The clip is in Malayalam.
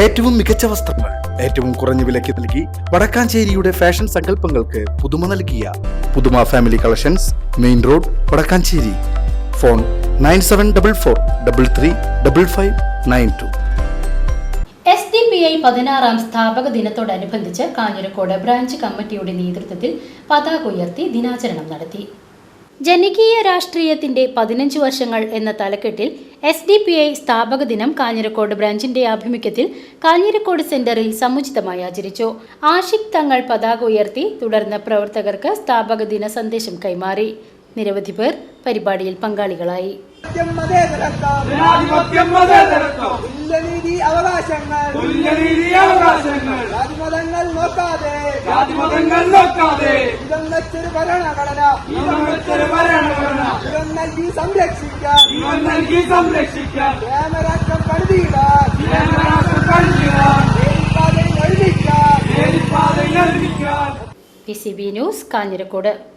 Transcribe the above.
ഏറ്റവും മികച്ച വസ്ത്രങ്ങൾ ഏറ്റവും കുറഞ്ഞ വിലയ്ക്ക് നൽകി വടക്കാഞ്ചേരിയുടെ ഫാഷൻ സങ്കല്പങ്ങൾക്ക് പുതുമ നൽകിയ പുതുമ family collections main road Vadakkanchery. Phone nine seven double four double three double five nine two. S D P I പതിനാറാം സ്ഥാപക ദിനത്തോടനുബന്ധിച്ച് കാഞ്ഞിരക്കോട് ബ്രാഞ്ച് കമ്മിറ്റിയുടെ നേതൃത്വത്തിൽ പതാക ഉയർത്തി ദിനാചരണം നടത്തി. ജനകീയ രാഷ്ട്രീയത്തിന്റെ പതിനഞ്ച് വർഷങ്ങൾ എന്ന തലക്കെട്ടിൽ എസ് ഡി പി ഐ സ്ഥാപക ദിനം കാഞ്ഞിരക്കോട് ബ്രാഞ്ചിന്റെ ആഭിമുഖ്യത്തിൽ കാഞ്ഞിരക്കോട് സെന്ററിൽ സമുചിതമായി ആചരിച്ചു. ആഷിഖ് തങ്ങൾ പതാക ഉയർത്തി തുടർന്ന് പ്രവർത്തകർക്ക് സ്ഥാപക ദിന സന്ദേശം കൈമാറി. നിരവധി പേർ പരിപാടിയിൽ പങ്കാളികളായി. അവകാശങ്ങൾ. നോക്കാതെ. നോക്കാതെ. ഭരണഘടന. ഭരണഘടന. നൽകി സംരക്ഷിക്കാം. P C B news Kanjirakode.